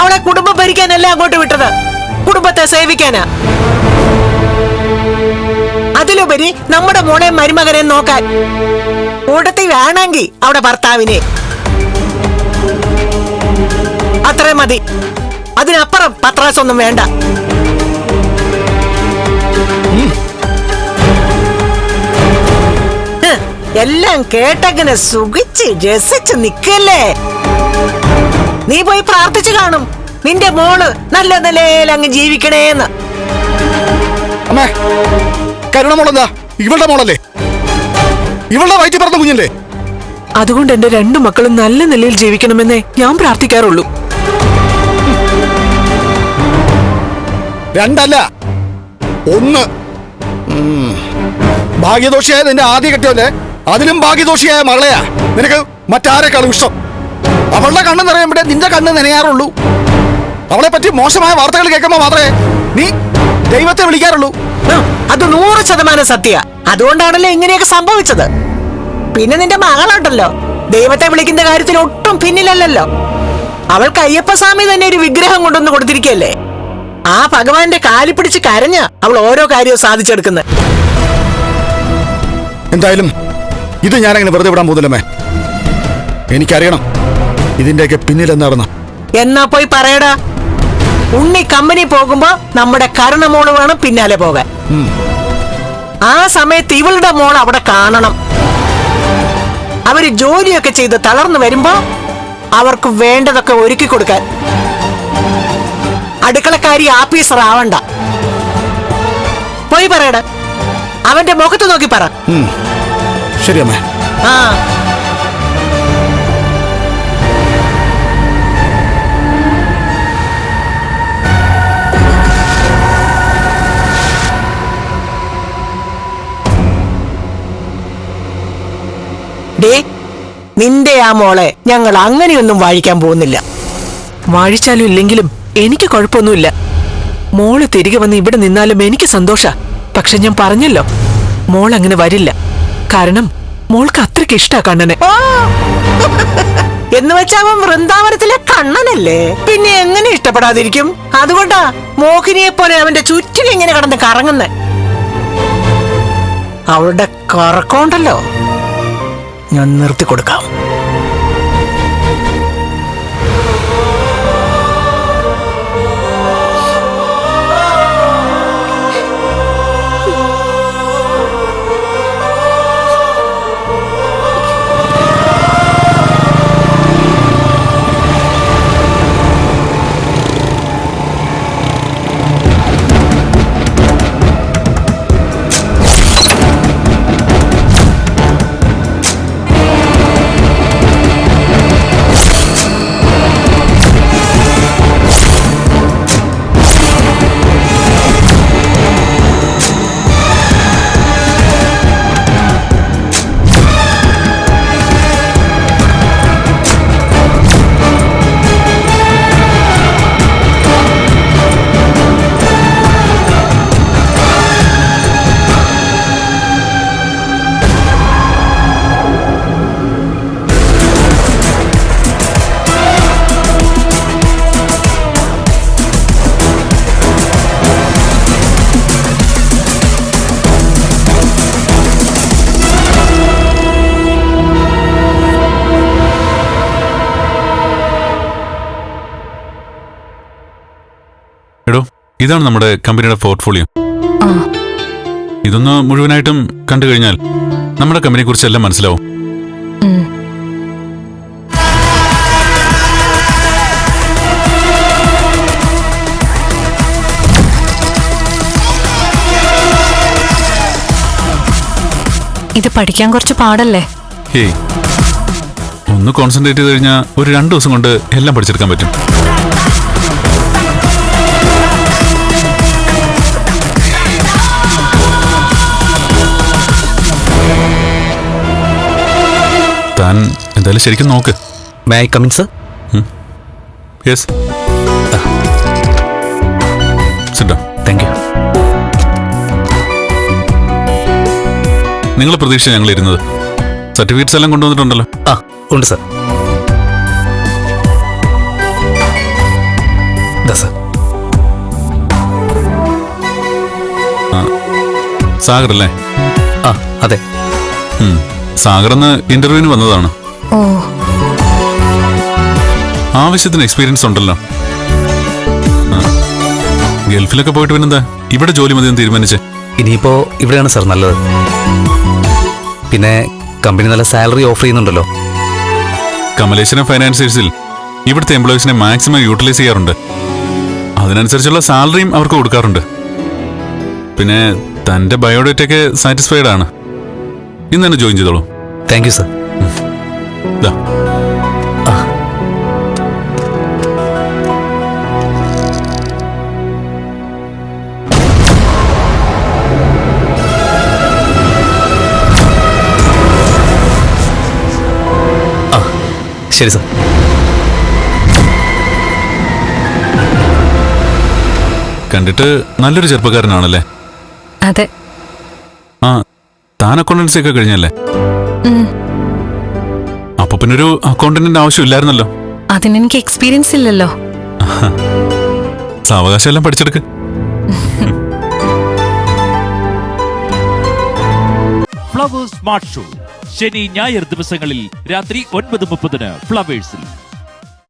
അവളെ കുടുംബം ഭരിക്കാനല്ല അങ്ങോട്ട് വിട്ടത്? കുടുംബത്തെ സേവിക്കാനാ? അതിലുപരി നമ്മുടെ മോളെ മരുമകനെ നോക്കാൻ കൂടത്തി വേണമെങ്കിൽ അവിടെ ഭർത്താവിനെ. അത്രേ മതി. അതിനപ്പുറം പത്രാസൊന്നും വേണ്ട. എല്ലാം കേട്ടങ്ങനെ സുഖിച്ച് രസിച്ച് നിക്കല്ലേ? നീ പോയി പ്രാർത്ഥിച്ചു കാണും. നിന്റെ മോൾ നല്ല നിലയിൽ അങ്ങ് ജീവിക്കണേന്ന്. അമ്മേ കരുണ മോളെന്താ? ഇവളുടെ മോളല്ലേ? ഇവളുടെ വയറ്റി പറഞ്ഞ കുഞ്ഞല്ലേ? അതുകൊണ്ട് എന്റെ രണ്ടു മക്കളും നല്ല നിലയിൽ ജീവിക്കണമെന്നേ ഞാൻ പ്രാർത്ഥിക്കാറുള്ളൂ. രണ്ടല്ല. ഒന്ന്. ഭാഗ്യദോഷിയായ നിന്റെ ആദ്യ കെട്ടിയല്ലേ അതിലും ഭാഗ്യദോഷിയായ മകളെയാ. നിനക്ക് മറ്റാരെക്കാളും ഇഷ്ടം? അവളുടെ കണ്ണ് നിറയുമ്പോഴേ നിന്റെ കണ്ണ് നനയാറുള്ളൂ. അവളെ പറ്റി മോശമായ വാർത്തകൾ കേൾക്കുമ്പോൾ മാത്രമേ നീ ദൈവത്തെ വിളിക്കാറുള്ളൂ. അത് നൂറ് ശതമാനം സത്യ. അതുകൊണ്ടാണല്ലോ ഇങ്ങനെയൊക്കെ സംഭവിച്ചത്. പിന്നെ നിന്റെ മകളുണ്ടല്ലോ ദൈവത്തെ വിളിക്കുന്ന കാര്യത്തിൽ ഒട്ടും പിന്നിലല്ലല്ലോ. അവൾക്ക് അയ്യപ്പസ്വാമി തന്നെ ഒരു വിഗ്രഹം കൊണ്ടുവന്ന് കൊടുത്തിരിക്കല്ലേ? ആ ഭഗവാന്റെ കാലി പിടിച്ച് കരഞ്ഞ അവൾ ഓരോ കാര്യവും സാധിച്ചെടുക്കുന്നത് എന്തായാലും ഇത് ഞാനങ്ങനെ വെറുതെ വിടാൻ പോകുന്നില്ലമ്മേ. എനിക്കറിയണം. ഇതിന്റെയൊക്കെ പിന്നിലെന്താണ് എന്നാ പോയി പറയടാ. ഉണ്ണി കമ്പനി പോകുമ്പോ നമ്മുടെ കരുണമോൾ വേണം പിന്നാലെ പോകാൻ. ആ സമയത്ത് ഇവളുടെ മോൾ അവിടെ കാണണം. അവർ ജോലിയൊക്കെ ചെയ്ത് തളർന്നു വരുമ്പോ അവർക്ക് വേണ്ടതൊക്കെ ഒരുക്കി കൊടുക്കാൻ. അടുക്കളക്കാരി ആഫീസർ ആവണ്ട. പോയി പറയട. അവന്റെ മുഖത്ത് നോക്കി പറ. ശരി അമ്മ. ആ. ഡേ നിന്റെ ആ മോളെ ഞങ്ങൾ അങ്ങനെയൊന്നും വാഴിക്കാൻ പോകുന്നില്ല. വാഴിച്ചാലും ഇല്ലെങ്കിലും എനിക്ക് കുഴപ്പമൊന്നുമില്ല. മോൾ തിരികെ വന്ന് ഇവിടെ നിന്നാലും എനിക്ക് സന്തോഷ. പക്ഷെ ഞാൻ പറഞ്ഞല്ലോ മോൾ അങ്ങനെ വരില്ല. കാരണം മോൾക്ക് അത്രയ്ക്ക് ഇഷ്ടാ കണ്ണനെ. എന്ന് വെച്ചാ അവൻ വൃന്ദാവനത്തിലെ കണ്ണനല്ലേ? പിന്നെ എങ്ങനെ ഇഷ്ടപ്പെടാതിരിക്കും? അതുകൊണ്ടാ മോഹിനിയെ പോലെ അവന്റെ ചുറ്റിലും ഇങ്ങനെ കടന്ന് കറങ്ങുന്നേ. അവളുടെ കറക്കമുണ്ടല്ലോ. ഞാൻ നിർത്തി ഇതാണ് നമ്മുടെ കമ്പനിയുടെ പോർട്ട്ഫോളിയോ ഇതൊന്ന് മുഴുവനായിട്ടും കണ്ടു കഴിഞ്ഞാൽ നമ്മുടെ കമ്പനിയെ കുറിച്ച് എല്ലാം മനസ്സിലാവും ഇത് പഠിക്കാൻ കുറച്ച് പാടല്ലേ? ഒന്ന് കോൺസെൻട്രേറ്റ് ചെയ്ത് കഴിഞ്ഞാൽ ഒരു രണ്ടു ദിവസം കൊണ്ട് എല്ലാം പഠിച്ചെടുക്കാൻ പറ്റും. താൻ എന്തായാലും ശരിക്കും നോക്ക്. May I sir yes thank you നിങ്ങൾ പ്രതീക്ഷ ഞങ്ങൾ ഇരുന്നത്. സർട്ടിഫിക്കറ്റ്സ് എല്ലാം കൊണ്ടുവന്നിട്ടുണ്ടല്ലോ. ആ ഉണ്ട് സർ സർ സാഗർ അല്ലേ? ആ അതെ. ഉം. സാഗർ എന്ന് ഇന്റർവ്യൂവിന് വന്നതാണ്. ഓ. ആവശ്യത്തിന് എക്സ്പീരിയൻസ് ഉണ്ടല്ലോ. ഗൾഫിലൊക്കെ പോയിട്ട് പിന്നെന്താ? ഇവിടെ ജോലി മതിയെന്ന് തീരുമാനിച്ച്. ഇനിയിപ്പോ ഇവിടെയാണ് സാർ നല്ലത്. പിന്നെ കമ്പനി നല്ല സാലറി ഓഫർ ചെയ്യുന്നുണ്ടല്ലോ. കമലേശ്വരം ഫൈനാൻസേഴ്സിൽ ഇവിടുത്തെ എംപ്ലോയീസിനെ മാക്സിമം യൂട്ടിലൈസ് ചെയ്യാറുണ്ട്. അതിനനുസരിച്ചുള്ള സാലറിയും അവർക്ക് കൊടുക്കാറുണ്ട്. പിന്നെ തന്റെ ബയോഡേറ്റൊക്കെ സാറ്റിസ്ഫൈഡ് ആണ്. ഇന്ന് തന്നെ ജോയിൻ ചെയ്തോളൂ. താങ്ക് യു സർ ദാ. ശരി സർ കണ്ടിട്ട് നല്ലൊരു ചെറുപ്പക്കാരനാണല്ലേ? അതെ. ആ താൻ അക്കൗണ്ടൻസി ഒക്കെ കഴിഞ്ഞല്ലേ. അപ്പൊ പിന്നെ ഒരു അക്കൗണ്ടന്റിന്റെ ആവശ്യമില്ലായിരുന്നല്ലോ. അതിനെനിക്ക് എക്സ്പീരിയൻസ് ഇല്ലല്ലോ. സാവകാശം എല്ലാം പഠിച്ചെടുക്ക്. ഫ്ലവേഴ്സ് സ്മാർട്ട് ഷോ ശനി ഞായർ ദിവസങ്ങളിൽ രാത്രി ഒൻപത് മുപ്പതിന് ഫ്ലവേഴ്സിൽ